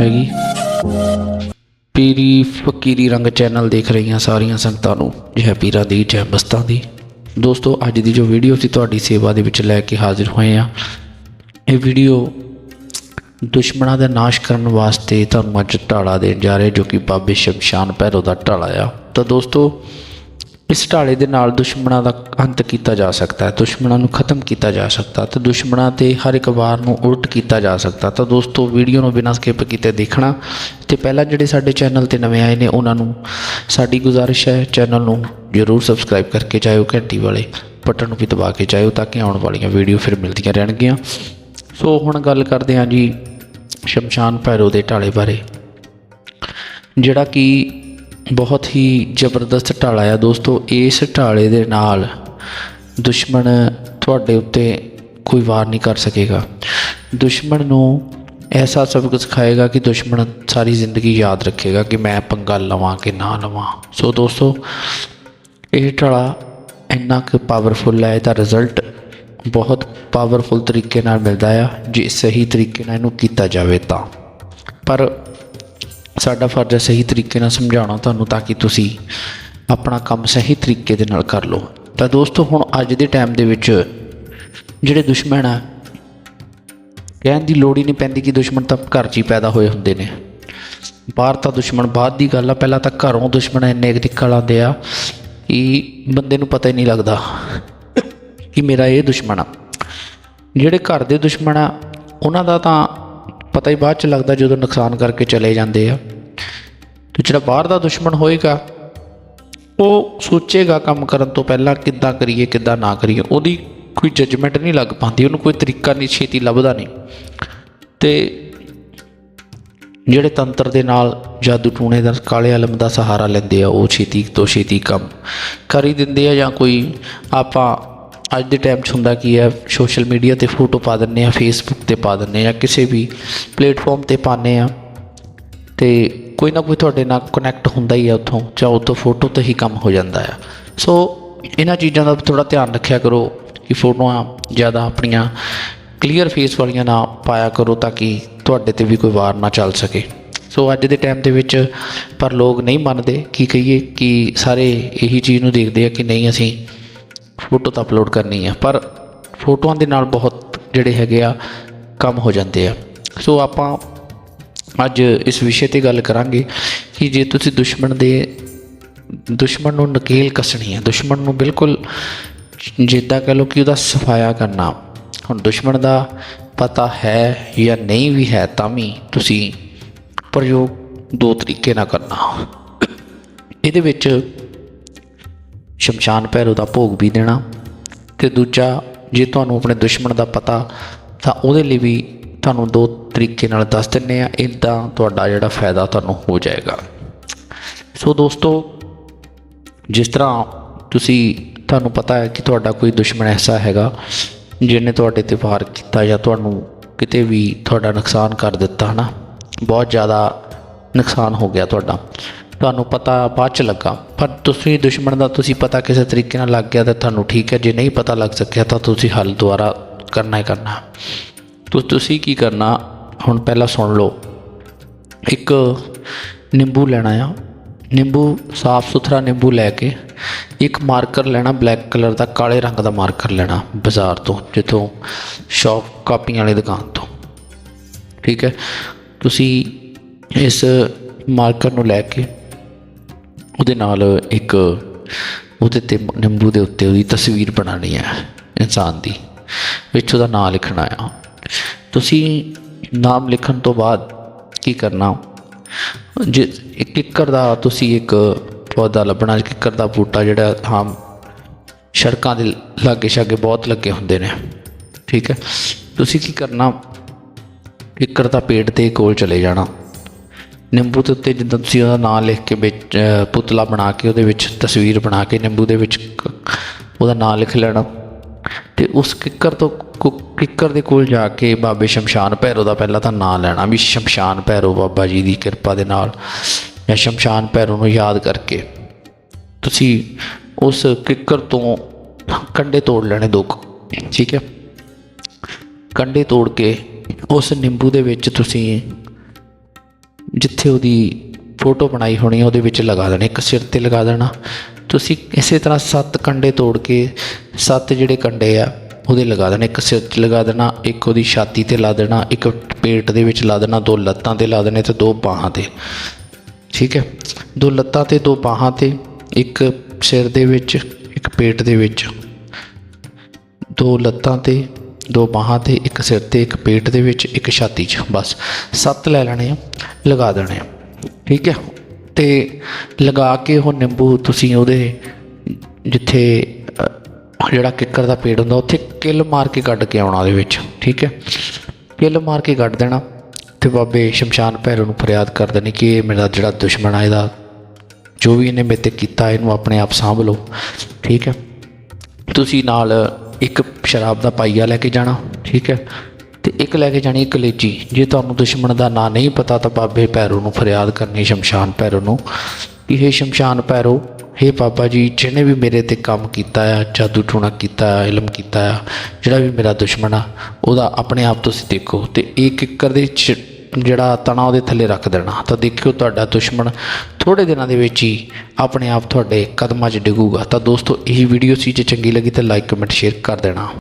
ਹੈਗੀ। ਪੀਰੀ ਫਕੀਰੀ ਰੰਗ ਚੈਨਲ ਦੇਖ ਰਹੀਆਂ ਸਾਰੀਆਂ ਸੰਗਤਾਂ ਨੂੰ। ਜੈ ਪੀਰਾਂ ਦੀ, ਜੈ ਮਸਤਾਂ ਦੀ। ਦੋਸਤੋ, ਅੱਜ ਦੀ ਜੋ ਵੀਡੀਓ ਸੀ ਤੁਹਾਡੀ ਸੇਵਾ ਦੇ ਵਿੱਚ ਲੈ ਕੇ ਹਾਜ਼ਰ ਹੋਏ ਆ ਇਹ ਵੀਡੀਓ ਦੁਸ਼ਮਣਾਂ ਦਾ ਨਾਸ਼ ਕਰਨ ਵਾਸਤੇ ਤੁਹਾਨੂੰ ਅੱਜ ਢਾਲਾ ਦੇਣ ਜਾ ਰਹੇ ਜੋ ਕਿ ਬਾਬੇ ਸ਼ਮਸ਼ਾਨ ਭੈਰੋ ਦਾ ਢਾਲਾ ਆ। ਤਾਂ ਦੋਸਤੋ ਇਸ ਢਾਲੇ ਦੇ ਨਾਲ ਦੁਸ਼ਮਣਾਂ ਦਾ ਅੰਤ ਕੀਤਾ ਜਾ ਸਕਦਾ ਹੈ, ਦੁਸ਼ਮਣਾਂ ਨੂੰ ਖਤਮ ਕੀਤਾ ਜਾ ਸਕਦਾ ਤੇ ਦੁਸ਼ਮਣਾਂ ਤੇ ਹਰ ਇੱਕ ਵਾਰ ਨੂੰ ਉਲਟ ਕੀਤਾ ਜਾ ਸਕਦਾ ਤਾਂ ਦੋਸਤੋ, ਵੀਡੀਓ ਨੂੰ ਬਿਨਾਂ ਸਕਿਪ ਕੀਤੇ ਦੇਖਣਾ ਤੇ ਪਹਿਲਾਂ ਜਿਹੜੇ ਸਾਡੇ ਚੈਨਲ ਤੇ ਨਵੇਂ ਆਏ ਨੇ, ਉਹਨਾਂ ਨੂੰ ਸਾਡੀ ਗੁਜ਼ਾਰਿਸ਼ ਹੈ, ਚੈਨਲ ਨੂੰ ਜਰੂਰ ਸਬਸਕ੍ਰਾਈਬ ਕਰਕੇ ਜਾਇਓ, ਘੰਟੀ ਵਾਲੇ ਬਟਨ ਨੂੰ ਵੀ ਦਬਾ ਕੇ ਜਾਇਓ ਤਾਂ ਕਿ ਆਉਣ ਵਾਲੀਆਂ ਵੀਡੀਓ ਫਿਰ ਮਿਲਦੀਆਂ ਰਹਿਣਗੀਆਂ। ਸੋ ਹੁਣ ਗੱਲ ਕਰਦੇ ਹਾਂ ਜੀ ਸ਼ਮਸ਼ਾਨ ਭੈਰੋ ਦੇ ਢਾਲੇ ਬਾਰੇ, ਜਿਹੜਾ ਕਿ ਬਹੁਤ ਹੀ ਜ਼ਬਰਦਸਤ ਢਾਲਾ ਆ ਦੋਸਤੋ, ਇਸ ਢਾਲੇ ਦੇ ਨਾਲ ਦੁਸ਼ਮਣ ਤੁਹਾਡੇ ਉੱਤੇ ਕੋਈ ਵਾਰ ਨਹੀਂ ਕਰ ਸਕੇਗਾ। ਦੁਸ਼ਮਣ ਨੂੰ ਐਸਾ ਸਬਕ ਸਿਖਾਏਗਾ ਕਿ ਦੁਸ਼ਮਣ ਸਾਰੀ ਜ਼ਿੰਦਗੀ ਯਾਦ ਰੱਖੇਗਾ ਕਿ ਮੈਂ ਪੰਗਾ ਲਵਾਂ ਕਿ ਨਾ ਲਵਾਂ। ਸੋ ਦੋਸਤੋ, ਇਹ ਢਾਲਾ ਇੰਨਾ ਕੁ ਪਾਵਰਫੁੱਲ ਹੈ ਇਹਦਾ ਰਿਜ਼ਲਟ ਬਹੁਤ ਪਾਵਰਫੁਲ ਤਰੀਕੇ ਨਾਲ ਮਿਲਦਾ ਆ। ਜੇ ਸਹੀ ਤਰੀਕੇ ਨਾਲ ਇਹਨੂੰ ਕੀਤਾ ਜਾਵੇ ਤਾਂ। ਪਰ ਸਾਡਾ ਫਰਜ਼ ਹੈ ਸਹੀ ਤਰੀਕੇ ਨਾਲ ਸਮਝਾਉਣਾ ਤੁਹਾਨੂੰ ਤਾਂ ਕਿ ਤੁਸੀਂ ਆਪਣਾ ਕੰਮ ਸਹੀ ਤਰੀਕੇ ਦੇ ਨਾਲ ਕਰ ਲਓ। ਤਾਂ ਦੋਸਤੋ, ਹੁਣ ਅੱਜ ਦੇ ਟਾਈਮ ਦੇ ਵਿੱਚ ਜਿਹੜੇ ਦੁਸ਼ਮਣ ਆ, ਕਹਿਣ ਦੀ ਲੋੜ ਹੀ ਨਹੀਂ ਪੈਂਦੀ ਕਿ ਦੁਸ਼ਮਣ ਤਾਂ ਘਰ 'ਚ ਹੀ ਪੈਦਾ ਹੋਏ ਹੁੰਦੇ ਨੇ। ਬਾਹਰ ਤਾਂ ਦੁਸ਼ਮਣ, ਬਾਅਦ ਦੀ ਗੱਲ ਆ, ਪਹਿਲਾਂ ਤਾਂ ਘਰੋਂ ਦੁਸ਼ਮਣ ਇੰਨੇ ਕੁ ਨਿਕਲ ਆਉਂਦੇ ਆ ਕਿ ਬੰਦੇ ਨੂੰ ਪਤਾ ਹੀ ਨਹੀਂ ਲੱਗਦਾ ਕਿ ਮੇਰਾ ਇਹ ਦੁਸ਼ਮਣ ਆ। ਜਿਹੜੇ ਘਰ ਦੇ ਦੁਸ਼ਮਣ ਆ, ਉਹਨਾਂ ਦਾ ਤਾਂ ਪਤਾ ਹੀ ਬਾਅਦ ਚ ਲੱਗਦਾ ਜਦੋਂ ਨੁਕਸਾਨ ਕਰਕੇ ਚਲੇ ਜਾਂਦੇ ਆ। ਤੇ ਜਿਹੜਾ ਬਾਹਰ ਦਾ ਦੁਸ਼ਮਣ ਹੋਏਗਾ, ਉਹ ਸੋਚੇਗਾ ਕੰਮ ਕਰਨ ਤੋਂ ਪਹਿਲਾਂ ਕਿੱਦਾਂ ਕਰੀਏ, ਕਿੱਦਾਂ ਨਾ ਕਰੀਏ। ਉਹਦੀ ਕੋਈ ਜੱਜਮੈਂਟ ਨਹੀਂ ਲੱਗ ਪਾਉਂਦੀ, ਉਹਨੂੰ ਕੋਈ ਤਰੀਕਾ ਨਹੀਂ, ਛੇਤੀ ਲੱਭਦਾ ਨਹੀਂ। ਤੇ ਜਿਹੜੇ ਤੰਤਰ ਦੇ ਨਾਲ ਜਾਦੂ ਟੂਣੇ ਦਾ, ਕਾਲੇ ਆਲਮ ਦਾ ਸਹਾਰਾ ਲੈਂਦੇ ਆ, ਉਹ ਛੇਤੀ ਤੋਂ ਛੇਤੀ ਕੰਮ ਕਰ ਹੀ ਦਿੰਦੇ ਆ ਜਾਂ ਕੋਈ ਆਪਾਂ ਅੱਜ ਦੇ ਟਾਈਮ 'ਚ ਹੁੰਦਾ ਕੀ ਹੈ ਸੋਸ਼ਲ ਮੀਡੀਆ ਤੇ ਫੋਟੋ ਪਾ ਦਿੰਨੇ ਆ ਫੇਸਬੁੱਕ ਤੇ ਪਾ ਦਿੰਨੇ ਆ ਕਿਸੇ ਵੀ ਪਲੇਟਫਾਰਮ ਤੇ ਪਾਉਂਦੇ ਆ। ਤੇ ਕੋਈ ਨਾ ਕੋਈ ਤੁਹਾਡੇ ਨਾਲ ਕਨੈਕਟ ਹੁੰਦਾ ਹੀ ਆ ਉੱਥੋਂ, ਜਾਂ ਉੱਥੋਂ ਫੋਟੋ ਤੇ ਹੀ ਕੰਮ ਹੋ ਜਾਂਦਾ ਆ। ਸੋ ਇਹਨਾਂ ਚੀਜ਼ਾਂ ਦਾ ਥੋੜਾ ਧਿਆਨ ਰੱਖਿਆ ਕਰੋ ਕਿ ਫੋਟੋਆਂ ਜ਼ਿਆਦਾ ਆਪਣੀਆਂ ਕਲੀਅਰ ਫੇਸ ਵਾਲੀਆਂ ਨਾ ਪਾਇਆ ਕਰੋ ਤਾਂ ਕਿ ਤੁਹਾਡੇ ਤੇ ਵੀ ਕੋਈ ਵਾਰ ਨਾ ਚੱਲ ਸਕੇ। ਸੋ ਅੱਜ ਦੇ ਟਾਈਮ ਦੇ ਵਿੱਚ ਪਰ ਲੋਕ ਨਹੀਂ ਮੰਨਦੇ ਕੀ ਕਹੀਏ ਕਿ ਸਾਰੇ ਇਹੀ ਚੀਜ਼ ਨੂੰ ਦੇਖਦੇ ਆ ਕਿ ਨਹੀਂ ਅਸੀਂ ਫੋਟੋ ਤਾਂ ਅਪਲੋਡ ਕਰਨੀ ਆ, ਪਰ ਫੋਟੋਆਂ ਦੇ ਨਾਲ ਬਹੁਤ ਜਿਹੜੇ ਹੈਗੇ ਆ ਕੰਮ ਹੋ ਜਾਂਦੇ ਆ। ਸੋ ਆਪਾਂ ਅੱਜ ਇਸ ਵਿਸ਼ੇ ਤੇ ਗੱਲ ਕਰਾਂਗੇ ਕਿ ਜੇ ਤੁਸੀਂ ਦੁਸ਼ਮਣ ਦੇ, ਦੁਸ਼ਮਣ ਨੂੰ ਨਕੇਲ ਕੱਸਣੀ ਹੈ, ਦੁਸ਼ਮਣ ਨੂੰ ਬਿਲਕੁਲ ਜਿੱਦਾਂ ਕਹ ਲਓ ਕਿ ਉਹਦਾ ਸਫਾਇਆ ਕਰਨਾ, ਹੁਣ ਦੁਸ਼ਮਣ ਦਾ ਪਤਾ ਹੈ ਜਾਂ ਨਹੀਂ ਵੀ ਹੈ, ਤਾਂ ਵੀ ਤੁਸੀਂ ਪ੍ਰਯੋਗ ਦੋ ਤਰੀਕੇ ਨਾਲ ਕਰਨਾ। ਇਹਦੇ ਵਿੱਚ ਸ਼ਮਸ਼ਾਨ ਭੈਰੋ ਦਾ ਭੋਗ ਵੀ ਦੇਣਾ ਤੇ ਦੂਜਾ, ਜੇ ਤੁਹਾਨੂੰ ਆਪਣੇ ਦੁਸ਼ਮਣ ਦਾ ਪਤਾ, ਤਾਂ ਉਹਦੇ ਲਈ ਵੀ ਤੁਹਾਨੂੰ ਦੋ ਤਰੀਕੇ ਨਾਲ ਦੱਸ ਦਿੰਨੇ ਆ ਇਦਾਂ ਤੁਹਾਡਾ ਜਿਹੜਾ ਫਾਇਦਾ ਤੁਹਾਨੂੰ ਹੋ ਜਾਏਗਾ। ਸੋ ਦੋਸਤੋ, ਜਿਸ ਤਰ੍ਹਾਂ ਤੁਸੀਂ, ਤੁਹਾਨੂੰ ਪਤਾ ਹੈ ਕਿ ਤੁਹਾਡਾ ਕੋਈ ਦੁਸ਼ਮਣ ਐਸਾ ਹੈਗਾ, ਜਿਹਨੇ ਤੁਹਾਡੇ ਤੇ ਵਾਰ ਕੀਤਾ ਜਾਂ ਤੁਹਾਨੂੰ ਕਿਤੇ ਵੀ ਤੁਹਾਡਾ ਨੁਕਸਾਨ ਕਰ ਦਿੱਤਾ, ਹਨਾ? ਬਹੁਤ ਜ਼ਿਆਦਾ ਨੁਕਸਾਨ ਹੋ ਗਿਆ ਤੁਹਾਡਾ। ਤੁਹਾਨੂੰ ਪਤਾ ਬਾਅਦ ਚ ਲੱਗਾ, ਪਰ ਤੁਸੀਂ ਦੁਸ਼ਮਣ ਦਾ, ਤੁਸੀਂ ਪਤਾ ਕਿਸੇ ਤਰੀਕੇ ਨਾਲ ਲੱਗ ਗਿਆ ਤਾਂ ਤੁਹਾਨੂੰ ਠੀਕ ਹੈ, ਜੇ ਨਹੀਂ ਪਤਾ ਲੱਗ ਸਕਿਆ ਤਾਂ ਤੁਸੀਂ ਹੱਲ ਦੁਆਰਾ ਕਰਨਾ ਹੀ ਕਰਨਾ। ਤੁਸੀਂ ਕੀ ਕਰਨਾ ਹੁਣ ਪਹਿਲਾਂ ਸੁਣ ਲਓ। ਇੱਕ ਨਿੰਬੂ ਲੈਣਾ ਆ। ਨਿੰਬੂ, ਸਾਫ਼ ਸੁਥਰਾ ਨਿੰਬੂ ਲੈ ਕੇ ਇੱਕ ਮਾਰਕਰ ਲੈਣਾ, ਬਲੈਕ ਕਲਰ ਦਾ, ਕਾਲੇ ਰੰਗ ਦਾ ਮਾਰਕਰ ਲੈਣਾ ਬਾਜ਼ਾਰ ਤੋਂ, ਜਿੱਥੋਂ ਸ਼ਾਪ ਕਾਪੀਆਂ ਵਾਲੀ ਦੁਕਾਨ ਤੋਂ। ਠੀਕ ਹੈ? ਤੁਸੀਂ ਇਸ ਮਾਰਕਰ ਨੂੰ ਲੈ ਕੇ ਉਹਦੇ ਨਾਲ ਇੱਕ ਉਹਦੇ ਤੇ ਨਿੰਬੂ ਦੇ ਉੱਤੇ ਉਹਦੀ ਤਸਵੀਰ ਬਣਾਉਣੀ ਹੈ ਇਨਸਾਨ ਦੀ, ਵਿੱਚ ਉਹਦਾ ਨਾਮ ਲਿਖਣਾ ਆ। ਤੁਸੀਂ ਨਾਮ ਲਿਖਣ ਤੋਂ ਬਾਅਦ ਕੀ ਕਰਨਾ? ਜੇ ਇੱਕ ਕਿੱਕਰ ਦਾ ਤੁਸੀਂ ਇੱਕ ਪੌਦਾ ਲੱਭਣਾ ਕਿੱਕਰ ਦਾ ਬੂਟਾ ਜਿਹੜਾ ਆਮ ਸੜਕਾਂ ਦੇ ਲਾਗੇ ਛਾਗੇ ਬਹੁਤ ਲੱਗੇ ਹੁੰਦੇ ਨੇ, ਠੀਕ ਹੈ? ਤੁਸੀਂ ਕੀ ਕਰਨਾ? ਕਿੱਕਰ ਦਾ ਪੇੜ 'ਤੇ ਕੋਲ ਚਲੇ ਜਾਣਾ। ਨਿੰਬੂ ਦੇ ਉੱਤੇ ਜਿੱਦਾਂ ਤੁਸੀਂ ਉਹਦਾ ਨਾਮ ਲਿਖ ਕੇ ਵਿੱਚ ਪੁਤਲਾ ਬਣਾ ਕੇ ਉਹਦੇ ਵਿੱਚ ਤਸਵੀਰ ਬਣਾ ਕੇ ਨਿੰਬੂ ਦੇ ਵਿੱਚ ਉਹਦਾ ਨਾਮ ਲਿਖ ਲੈਣਾ। ਤੇ ਉਸ ਕਿੱਕਰ ਤੋਂ ਕੁ- ਕਿੱਕਰ ਦੇ ਕੋਲ ਜਾ ਕੇ ਬਾਬੇ ਸ਼ਮਸ਼ਾਨ ਭੈਰੋ ਦਾ ਪਹਿਲਾਂ ਤਾਂ ਨਾਂ ਲੈਣਾ ਵੀ ਸ਼ਮਸ਼ਾਨ ਭੈਰੋ ਬਾਬਾ ਜੀ ਦੀ ਕਿਰਪਾ ਦੇ ਨਾਲ। ਜਾਂ ਸ਼ਮਸ਼ਾਨ ਭੈਰੋ ਨੂੰ ਯਾਦ ਕਰਕੇ ਤੁਸੀਂ ਉਸ ਕਿੱਕਰ ਤੋਂ ਕੰਡੇ ਤੋੜ ਲੈਣੇ ਦੋ ਠੀਕ ਹੈ? ਕੰਡੇ ਤੋੜ ਕੇ ਉਸ ਨਿੰਬੂ ਦੇ ਵਿੱਚ ਤੁਸੀਂ ਜਿੱਥੇ ਉਹਦੀ ਫੋਟੋ ਬਣਾਈ ਹੋਣੀ ਉਹਦੇ ਵਿੱਚ ਲਗਾ ਦੇਣਾ, ਇੱਕ ਸਿਰ ਤੇ ਲਗਾ ਦੇਣਾ ਤੁਸੀਂ ਇਸੇ ਤਰ੍ਹਾਂ ਸੱਤ ਕੰਡੇ ਤੋੜ ਕੇ ਸੱਤ ਜਿਹੜੇ ਕੰਡੇ ਆ, ਉਹਦੇ ਲਗਾ ਦੇਣਾ। ਇੱਕ ਸਿਰ 'ਚ ਲਗਾ ਦੇਣਾ, ਇੱਕ ਉਹਦੀ ਛਾਤੀ ਤੇ ਲਾ ਦੇਣਾ, ਇੱਕ ਪੇਟ ਦੇ ਵਿੱਚ ਲਾ ਦੇਣਾ, ਦੋ ਲੱਤਾਂ ਤੇ ਲਾ ਦੇਣੇ ਤੇ ਦੋ ਬਾਹਾਂ ਤੇ। ਠੀਕ ਹੈ? ਦੋ ਲੱਤਾਂ ਤੇ, ਦੋ ਬਾਹਾਂ ਤੇ, ਇੱਕ ਸਿਰ ਦੇ ਵਿੱਚ, ਇੱਕ ਪੇਟ ਦੇ ਵਿੱਚ। ਦੋ ਲੱਤਾਂ ਤੇ, ਦੋ ਬਾਹਾਂ ਤੇ, ਇੱਕ ਸਿਰ ਤੇ, ਇੱਕ ਪੇਟ ਦੇ ਵਿੱਚ, ਇੱਕ ਛਾਤੀ 'ਚ। ਬਸ, ਸੱਤ ਲੈ ਲੈਣੇ ਆ, ਲਗਾ ਦੇਣੇ ਆ। ਠੀਕ ਹੈ? ਤੇ ਲਗਾ ਕੇ ਉਹ ਨਿੰਬੂ ਤੁਸੀਂ ਉਹਦੇ ਜਿੱਥੇ ਜਿਹੜਾ ਕਿੱਕਰ ਦਾ ਪੇੜ ਹੁੰਦਾ, ਉੱਥੇ ਕਿੱਲ ਮਾਰ ਕੇ ਕੱਢ ਕੇ ਆਉਣਾ ਉਹਦੇ ਵਿੱਚ, ਠੀਕ ਹੈ? ਕਿੱਲ ਮਾਰ ਕੇ ਕੱਢ ਦੇਣਾ ਤੇ ਬਾਬੇ ਸ਼ਮਸ਼ਾਨ ਭੈਰੋ ਨੂੰ ਫਰਿਆਦ ਕਰ ਦੇਣੀ ਕਿ ਇਹ ਮੇਰਾ ਜਿਹੜਾ ਦੁਸ਼ਮਣ ਆ, ਇਹਦਾ ਜੋ ਵੀ ਇਹਨੇ ਮੇਰੇ ਤੇ ਕੀਤਾ, ਇਹਨੂੰ ਆਪਣੇ ਆਪ ਸਾਂਭ ਲਓ, ਠੀਕ ਹੈ? ਤੁਸੀਂ ਨਾਲ ਇੱਕ ਸ਼ਰਾਬ ਦਾ ਪਾਈਆ ਲੈ ਕੇ ਜਾਣਾ, ਠੀਕ ਹੈ? ਤੇ ਇੱਕ ਲੈ ਕੇ ਜਾਣੀ ਕਲੇਜੀ। ਜੇ ਤੁਹਾਨੂੰ ਦੁਸ਼ਮਣ ਦਾ ਨਾਂ ਨਹੀਂ ਪਤਾ ਤਾਂ ਬਾਬੇ ਭੈਰੋ ਨੂੰ ਫਰਿਆਦ ਕਰਨੀ ਸ਼ਮਸ਼ਾਨ ਭੈਰੋ ਨੂੰ। ਕਿ ਇਹ ਸ਼ਮਸ਼ਾਨ ਭੈਰੋ, ਹੇ ਬਾਬਾ ਜੀ, ਜਿਹਨੇ ਵੀ ਮੇਰੇ ਤੇ ਕੰਮ ਕੀਤਾ ਆ, ਜਾਦੂ ਟੂਣਾ ਕੀਤਾ ਆ, ਇਲਮ ਕੀਤਾ ਆ, ਜਿਹੜਾ ਵੀ ਮੇਰਾ ਦੁਸ਼ਮਣ ਆ, ਉਹਦਾ ਆਪਣੇ ਆਪ ਤੁਸੀਂ ਦੇਖੋ ਤੇ ਇਹ ਕਿੱਕਰ ਦੇ ਚ- ਜਿਹੜਾ ਤਣਾ ਉਹਦੇ ਥੱਲੇ ਰੱਖ ਦੇਣਾ। ਤਾਂ ਦੇਖਿਓ ਤੁਹਾਡਾ ਦੁਸ਼ਮਣ ਥੋੜੇ ਦਿਨਾਂ ਦੇ ਵਿੱਚ ਹੀ ਆਪਣੇ ਆਪ ਤੁਹਾਡੇ ਕਦਮਾਂ 'ਚ ਡਿੱਗੂਗਾ। ਤਾਂ ਦੋਸਤੋ, ਇਹ ਵੀਡੀਓ ਸੀ ਜੇ ਚੰਗੀ ਲੱਗੀ ਤਾਂ ਲਾਈਕ ਕਮੈਂਟ ਸ਼ੇਅਰ ਕਰ ਦੇਣਾ।